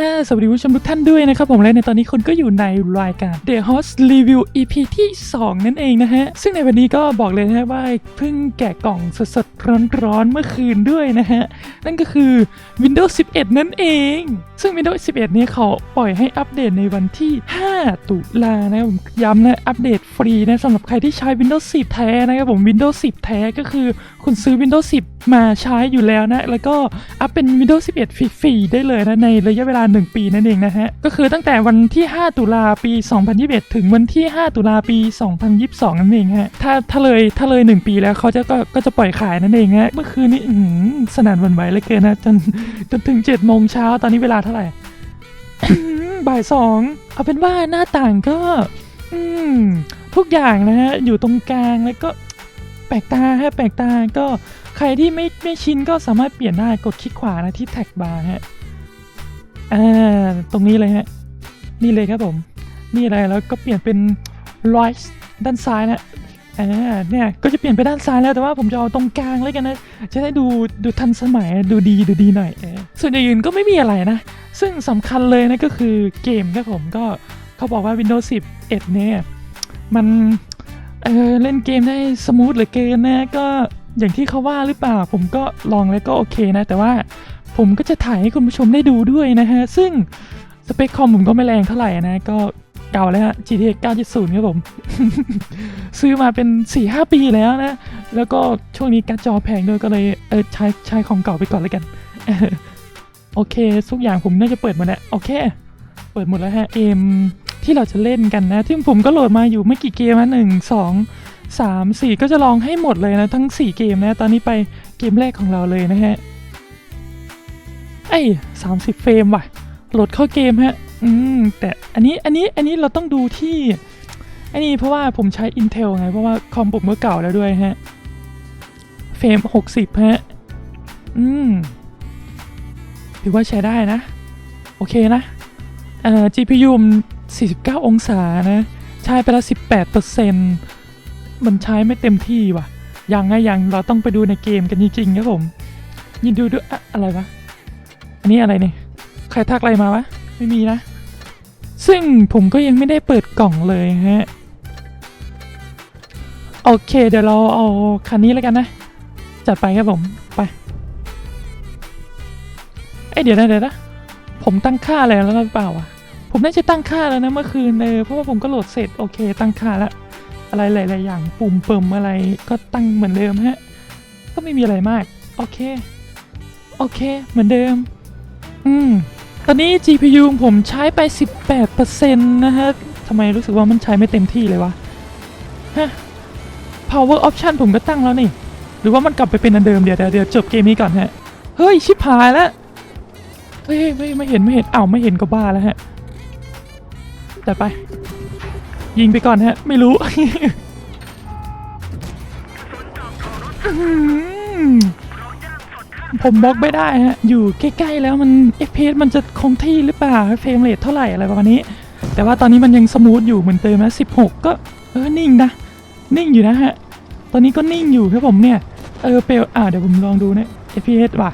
อ่าสวัสดีผู้ชมทุกท่านด้วยนะครับผมและในตอนนี้คุณก็อยู่ในรายการ The Host Review EP ที่ 2 นั่นเองนะฮะ ซึ่งในวันนี้ก็บอกเลยนะฮะว่าเพิ่งแกะกล่องสดๆ ร้อนๆ เมื่อคืนด้วยนะฮะ นั่นก็คือ Windows 11 นั่นเอง ซึ่ง Windows 11 เนี่ยเขาปล่อยให้อัปเดตในวันที่ 5 ตุลานะผมย้ำนะอัปเดตฟรีนะสำหรับใครที่ใช้ Windows 10 แท้นะครับผม Windows 10 แท้ก็คือคุณซื้อ Windows 10 มาใช้อยู่แล้วนะแล้วก็อัปเป็น Windows 11 ฟรีๆได้เลยนะในระยะเวลา1 ปีนั่นเองนะฮะ ก็คือตั้งแต่วันที่ 5 ตุลาปี 2021 ถึงวันที่ 5 ตุลาปี 2022 นั่นเองฮะ ถ้าถ้าเลยถ้าเลย 1 ปีแล้วเขาจะก็ก็จะปล่อยขายนั่นเองฮะ เมื่อคืนนี้สนั่นวันไหวเลยเกินนะจนจนถึง7โมงเช้าตอนนี้เวลาเท่าไหร่บ่ายสองเอาเป็นว่าหน้าต่างก็ อืมทุกอย่างนะฮะ อยู่ตรงกลางแล้วก็แปลกตาฮะแปลกตาก็ใครที่ไม่ไม่ชินก็สามารถเปลี่ยนได้กดคลิกขวานะที่แท็กบาร์ฮะ อ่าตรงนี้เลยฮะนี่เลยครับผม นี่อะไรแล้วก็เปลี่ยนเป็น right ด้านซ้ายนะอ่าเนี่ยก็จะเปลี่ยนไปด้านซ้ายแล้วแต่ว่าผมจะเอาตรงกลางแล้วกันนะจะได้ดูดูทันสมัยดูดีดูดีหน่อยอส่วนอย่างอื่นก็ไม่มีอะไรนะ ซึ่งสำคัญเลยนะก็คือเกมครับผมก็เขาบอกว่า Windows 10 11เนี่ยมันเออเล่นเกมได้สมูทเหลือเกินนะก็อย่างที่เขาว่าหรือเปล่าผมก็ลองแล้วก็โอเคนะ แต่ว่า ผมก็จะถ่ายให้คุณผู้ชมได้ดูด้วยนะฮะ ซึ่งสเปคคอมผมก็ไม่แรงเท่าไหร่นะ ก็เก่าแล้วฮะ GTX 970ครับผม ซื้อมาเป็น 4-5 ปีแล้วนะ แล้วก็ช่วงนี้การ์ดจอแพงด้วยก็เลยเออใช้ใช้ของเก่าไปก่อนแล้วกัน โอเค ทุกอย่างผมน่าจะเปิดหมดแล้วโอเค เปิดหมดแล้วฮะเกมที่เราจะเล่นกันนะที่ผมก็โหลดมาอยู่ไม่กี่เกมนะหนึ่งสองสามสี่ก็จะลองให้หมดเลยนะ ทั้งสี่เกมนะ ตอนนี้ไปเกมแรกของเราเลยนะฮะ ไอ้สามสิบเฟรมว่ะ โหลดเข้าเกมฮะ อืม แต่อันนี้ อันนี้ อันนี้เราต้องดูที่ อันนี้เพราะว่าผมใช้ Intel ไง เพราะว่าคอมผมเมื่อเก่าแล้วด้วยฮะ เฟรมหกสิบฮะ อืมถือว่าใช้ได้นะ โอเคนะ เอ่อ GPU มัน49 องศานะ ใช้ไปแล้ว 18%มันใช้ไม่เต็มที่ว่ะ ยังไงยังเราต้องไปดูในเกมกันจริงๆครับผม ยินดูด้วยอะอะไรวะ นนี้อะไรเนี่ย ใครทักอะไรมาวะ ไม่มีนะ ซึ่งผมก็ยังไม่ได้เปิดกล่องเลยฮะ โอเค เดี๋ยวเราเอาคันนี้แล้วกันนะ จัดไปครับผม ไป เอ้ยเดี๋ยวนะเดี๋ยวนะ ผมตั้งค่าอะไรแล้วหรือเปล่าวะผมน่าจะตั้งค่าแล้วนะเมื่อคืนเออเพราะว่าผมก็โหลดเสร็จโอเค ตั้งค่าแล้วอะไรหลาย ๆ อย่างปุ่มเปิมอะไรก็ตั้งเหมือนเดิมฮะ ก็ไม่มีอะไรมาก โอเค โอเค เหมือนเดิม อืมตอนนี้ GPU ผมใช้ไป 18%นะฮะทำไมรู้สึกว่ามันใช้ไม่เต็มที่เลยวะ ฮะ power option ผมก็ตั้งแล้วนี่ หรือว่ามันกลับไปเป็นอันเดิมเดี๋ยวเดี๋ยวจบเกมนี้ก่อนฮะ เฮ้ย ชิบหายแล้วเฮ้ยไม่ไม่เห็นไม่เห็นอ้าวไม่เห็นก็บ้าแล้วฮะแต่ไป ยิงไปก่อนฮะ ไม่รู้ ผมบล็อกไม่ได้ฮะ อยู่ใกล้ๆแล้วมัน FPS มันจะคงที่หรือเปล่าเฟรมเรทเท่าไหร่อะไรประมาณนี้ แต่ว่าตอนนี้มันยังสมูทอยู่เหมือนเดิมนะ16 ก็เออนิ่งนะ นิ่งอยู่นะฮะ ตอนนี้ก็นิ่งอยู่ครับผมเนี่ย เออเปลอ่าเดี๋ยวผมลองดูนะ FPS ว่ะ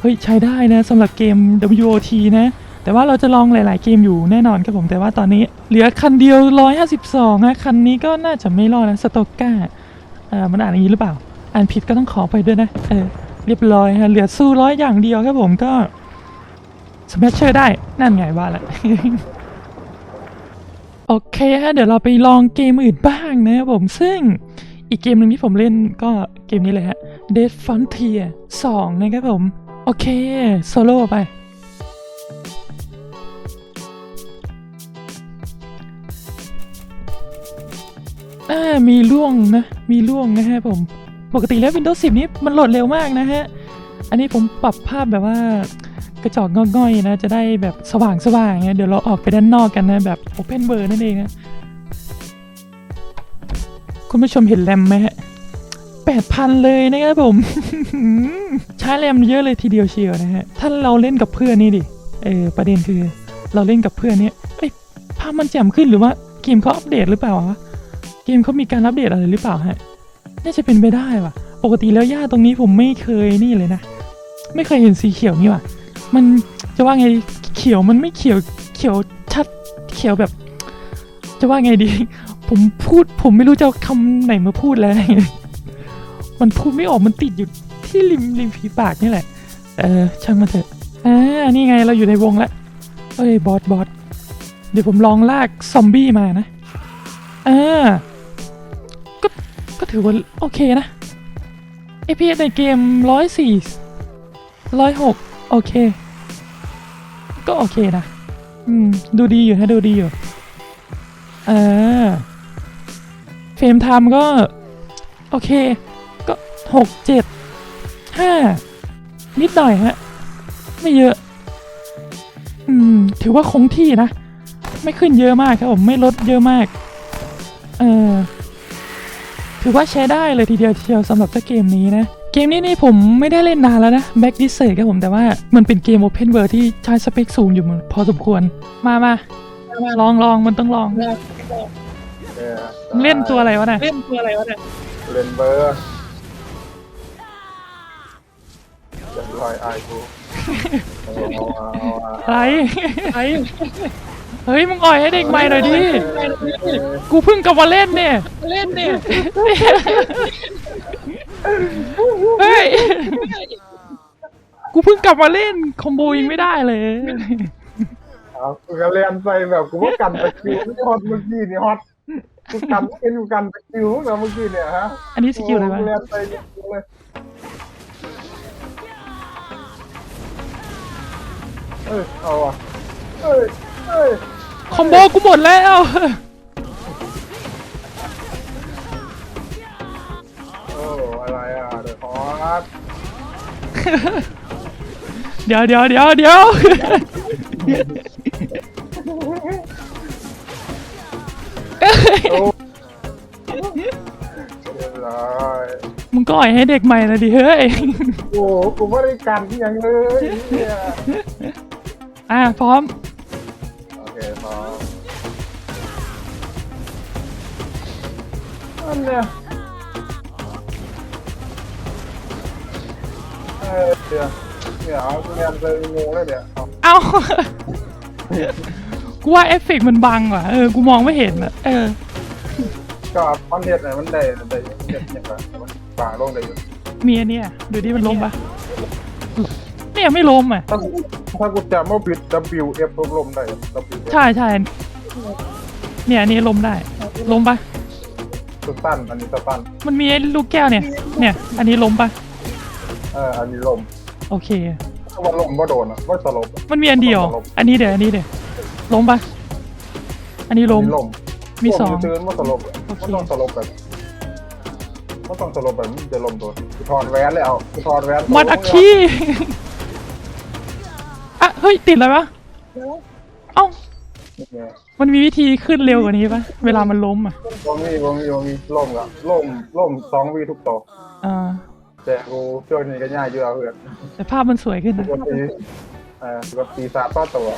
เฮ้ยใช้ได้นะสำหรับเกม WOT นะ แต่ว่าเราจะลองหลายๆเกมอยู่แน่นอนครับผม แต่ว่าตอนนี้เหลือคันเดียว 152นะคันนี้ก็น่าจะไม่รอดนะสโตก้าเออมันอ่านอย่างนี้หรือเปล่า อ่านผิดก็ต้องขอไปด้วยนะ เออ เรียบร้อยฮะเหลือสู้ร้อยอย่างเดียวครับผมก็สมัชเชอร์ได้นั่นไงว่าละโอเคฮะเดี๋ยวเราไปลองเกมอื่นบ้างนะครับผมซึ่งอีกเกมหนึ่งที่ผมเล่นก็เกมนี้เลยฮะ Dead Frontier 2 นะครับผม โอเคโซโล่ไป อ่ามีล่วงนะ มีล่วงนะฮะผม ปกติแล้ว Windows 10 นี้มันโหลดเร็วมากนะฮะ อันนี้ผมปรับภาพแบบว่ากระจอกง่อยๆนะ จะได้แบบสว่างสว่างๆเงี้ยเดี๋ยวเราออกไปด้านนอกกันนะ แบบ Open b u r นั่นเองนะคุณผู้ชมเห็นแรมไหมฮะแปดพันเลยนะครับผม ใช้แรมเยอะเลยทีเดียวเชียวนะฮะ ถ้าเราเล่นกับเพื่อนนี่ดิ เออประเด็นคือเราเล่นกับเพื่อนเนี่ยเอ้ยภาพมันแจ่มขึ้นหรือว่าเกมเขาอัปเดตหรือเปล่าวะ เกมเขามีการอัปเดตอะไรหรือเปล่าฮะ น่าจะเป็นไปได้ว่ะ ปกติแล้วหญ้าตรงนี้ผมไม่เคยนี่เลยนะ ไม่เคยเห็นสีเขียวนี่ว่ะ มันจะว่าไงเขียวมันไม่เขียวเขียวชัดเขียวแบบ จะว่าไงดี ผมพูดผมไม่รู้จะเอาคำไหนมาพูดแล้วมันพูดไม่ออกมันติดอยู่ที่ริมริมฝีปากนี่แหละ เออช่างมันเถอะอ่านี่ไงเราอยู่ในวงแล้วเอ้ยบอสบอสเดี๋ยวผมลองลากซอมบี้มานะอ่า ก็ถือว่าโอเคนะ APS ในเกมร้อยสี่ร้อยหกโอเค ก็โอเคนะ อืม ดูดีอยู่นะดูดีอยู่เออเฟรมไทม์ก็ โอเค ก็หกเจ็ดห้านิดหน่อยฮะ ไม่เยอะ อืม ถือว่าคงที่นะ ไม่ขึ้นเยอะมากครับผม ไม่ลดเยอะมาก เออ ถือว่าใช้ได้เลยทีเดียวทีเดียวสำหรับเจ้าเกมนี้นะ เกมนี้นี่ผมไม่ได้เล่นนานแล้วนะ Back d i s e r ครับผมแต่ว่ามันเป็นเกม Open World ที่ใช้สเปคสูงอยู่พอสมควร มามามาลองลองมันต้องลองเนี่ยเล่นตัวอะไรวะน่ะเล่นตัวอะไรวะน่ะเล่นเบอร์จะลอยอายกูเอาเอาเอาเอาอะไรอะไร เฮ้ยมึงอ่อยให้เด็กใหม่หน่อยดิ กูเพิ่งกลับมาเล่นเนี่ย เล่นเนี่ย เฮ้ย กูเพิ่งกลับมาเล่นคอมโบยังไม่ได้เลย เอากูก็เล่นไปแบบกูว่ากันตะคิวนี่ฮอตเมื่อกี้นี่ฮอตกูกันเป็นกูกันตะคิวนะเมื่อกี้เนี่ยฮะอันนี้สกิลอะไรวะ กูเล่นไปเนี่ยกูเลยเอ้ยเอาอะเอ้ยเอ้ย คอมโบกูหมดแล้วโอ้อะไรอะเดี๋ยวฮอตเดี๋ยวเดี๋ยวเดี๋ยวเดี๋ยวโอ้เรียบร้อยมึงก็อ่อยให้เด็กใหม่หนะดิเฮ้ยโอ้โหกูไม่ได้กันยังเลยเนี่ยอะพร้อม อันเนี่ยเออเดี๋ยวเดี๋ยวเอาเรียนเลยงูแล้วเดี๋ยวเอาเอ้า กูว่าเอฟเฟกต์มันบังว่ะ เออ กูมองไม่เห็นอะ เออ ก็คอนเทนต์ไหนมันได้ได้เด็ดเนี่ยแบบมันฝางลงได้อยู่มีอันเนี้ยดูดิมันล้มปะเนี่ยไม่ล้มอะ ถ้าถ้ากูจำว่าผิด W F ลมได้ W F ใช่ใช่เนี่ยอันนี้ล้มได้ล้มปะ สตันอันนี้สตันมันมีไอ้ลูกแก้วเนี่ย เนี่ย อันนี้ล้มปะเอออันนี้ลมโอเค ถ้าว่าลมว่าโดนอะว่าสลบอะมันมีอันเดียว อันนี้เดี๋ยวอันนี้เดี๋ยวล้มปะอันนี้ล้มมีลมมีสอง ตื่นว่าสลบโอเคไม่ต้องสลบแบบไม่ต้องสลบแบบมันจะลมโดนกูถอดแหวนเลยเอากูถอดแหวนมันอักคีอะเฮ้ยติดอะไรวะเอ้าเนี่ย มันมีวิธีขึ้นเร็วกว่านี้ปะเวลามันล้มอะวงมีวงมีวงมีล่มละล่มล่มสองวีทุกต่ออ่าแต่กูช่วยนี่ก็ง่ายอยู่เอาเพื่อนแต่ภาพมันสวยขึ้นปนะกติเอ่อปกติศาสตร์ต่อตัว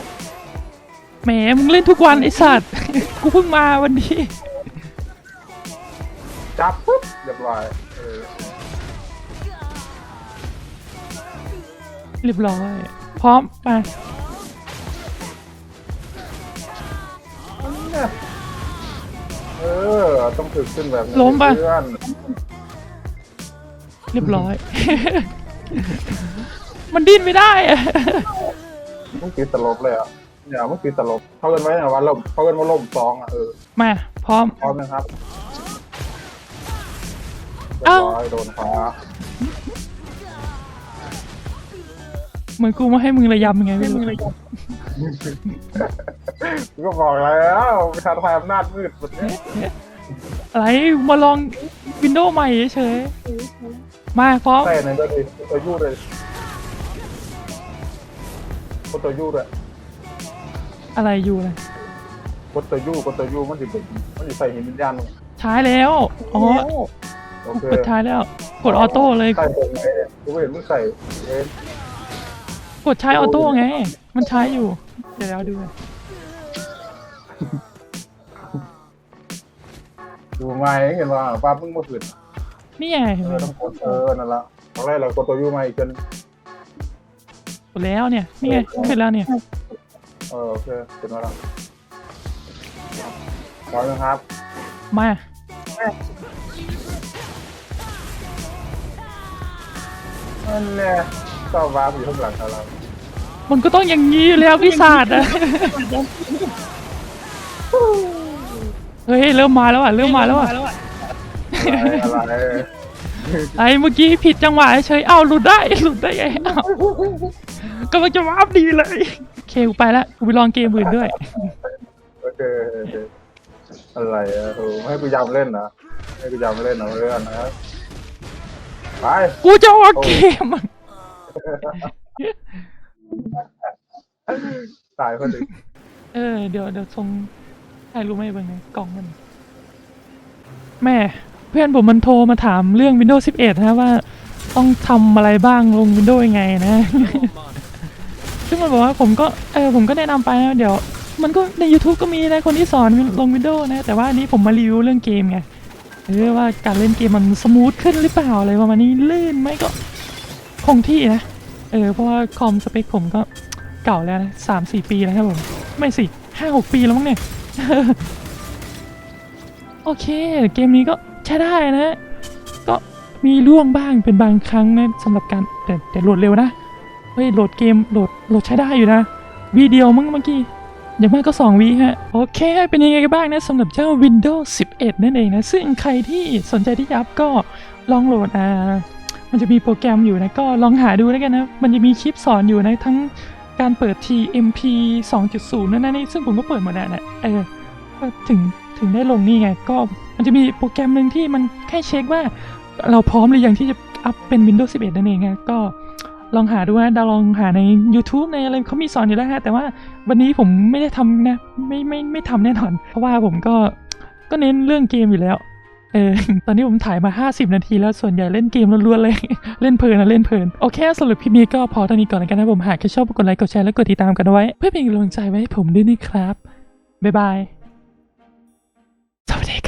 แหมมึงเล่นทุกวันไอสัตว์ กูเพิ่งมาวันนี้ จับปุ๊บเรียบร้อยเออเรียบร้อย พร้อมไป เนี่ยเออ ต้องถึกขึ้นแบบนี้ล้มปะ เพื่อนเรียบร้อย มันดิ้นไม่ได้อะมึงตีตลบเลยอะเนี่ยมึงตีตลบเขาเกินไว้เนี่ยว่าลมเขาเกินว่าลมสองอะเออมา พร้อม พร้อมนะครับเรียเอ้าบร้อยโดนฟ้าเหมือนกูมาให้มึงระยำยังไงไม่รู้ กูก็บอกแล้วประชาธิปไตยอำนาจมืดแบบนี้อะไรมาลองวินโดว์ใหม่เฉยๆมาพร้อมใส่ในตัวนี้ตัวยูเลยกดตัวยูเลยอะไรอยู่เลยกดตัวยูกดตัวยูมันจะเป็นมันจะใส่หินวิญญาณลงใช้แล้วอ๋อโอเคกดใช้แล้ว กดออโต้เลยใส่ตรงไหนเนี่ยกูไม่เห็นมึงใส่เองกดใช้ออโต้ไง มันใช้อยู่ เดี๋ยวเราดู กันดูไงเห็นว่าป้ามึงมาขืนนี่ไงเห็นเอไหมอต้องกดเออนั่นละตอนแรกเรากดตัวยูมาอีกจนกดแล้วเนี่ยนี่ไงขึ้นแล้วเนี่ยเออโอเคขึ้นมาแล้วพร้อมนะครับมานั่นแน่ก็วาร์ปอยู่ข้างหลังเรามันก็ต้องอย่างนี้อยู่แล้วพี่ศาสตร์อะ เฮ้ยเริ่มมาแล้วอะเริ่มมาแล้วอะอะไรไอ้เมื่อกี้ผิดจังหวะเฉยเอ้าหลุดได้หลุดได้ไงเอ้าก็มันจะวาร์ปดีเลยโอเคกูไปละกูไปลองเกมอื่นด้วยโอเคอะไรอะโหให้กูยำเล่นนะให้กูยำเล่นนะเพื่อนนะไปกูจะออกเกมตายคนหนึ่งเออเดี๋ยวเดี๋ยวส่ง ให้รู้ไหมเป็นไงกล่องมัน แม่เพื่อนผมมันโทรมาถามเรื่อง Windows 11 นะว่า ต้องทำอะไรบ้างลง Windows ยังไงนะ ซึ่งมันบอกว่าผมก็เออผมก็แนะนำไปนะเดี๋ยว มันก็ใน YouTube ก็มีนะคนที่สอนลง Windows นะ แต่ว่าอันนี้ผมมารีวิวเรื่องเกมไงเออว่าการเล่นเกมมันสมูทขึ้นหรือเปล่าอะไรประมาณนี้ลื่นไหมก็คงที่นะ เออเพราะว่าคอมสเปคผมก็เก่าแล้วนะสามสี่ปีแล้วครับผม ไม่สิห้าหกปีแล้วมั้งเนี่ย โอเค เกมนี้ก็ใช้ได้นะ ก็มีร่วงบ้างเป็นบางครั้งนะสำหรับการแต่แต่โหลดเร็วนะ เฮ้ยโหลดเกมโหลดโหลดใช้ได้อยู่นะวีเดียวมั้งเมื่อกี้อย่างมากก็ 2วีฮะ โอเค เป็นยังไงกันบ้างนะสำหรับเจ้า Windows 11 นั่นเองนะ ซึ่งใครที่สนใจที่จะอัพก็ลองโหลดอ่ามันจะมีโปรแกรมอยู่นะ ก็ลองหาดูแล้วกันนะ มันจะมีคลิปสอนอยู่นะทั้ง การเปิด TMP 2.0 นั่นนี่ซึ่งผมก็เปิดหมดแล้วแหละเออถึงถึงได้ลงนี่ไง ก็มันจะมีโปรแกรมหนึ่งที่มันแค่เช็คว่าเราพร้อมหรือยังที่จะอัพเป็น Windows 11 นั่นเองนะก็ลองหาดูนะดาลองหาใน YouTube ในอะไรเขามีสอนอยู่แล้วฮะ แต่ว่าวันนี้ผมไม่ได้ทำนะ ไม่ไม่ไม่ทำแน่นอน เพราะว่าผมก็ก็เน้นเรื่องเกมอยู่แล้ว เออตอนนี้ผมถ่ายมา 50 นาทีแล้วส่วนใหญ่เล่นเกมล้วนๆเลย เล่นเพลินนะเล่นเพลิน โอเค สรุปพี่มีก็พอตอนนี้ก่อนแล้วกันนะผมหากใครชอบกดไลค์กดแชร์และกดติดตามกันไว้ เพื่อเป็นกำลังใจไว้ให้ผมด้วยนะครับบ๊ายบายสวัสดี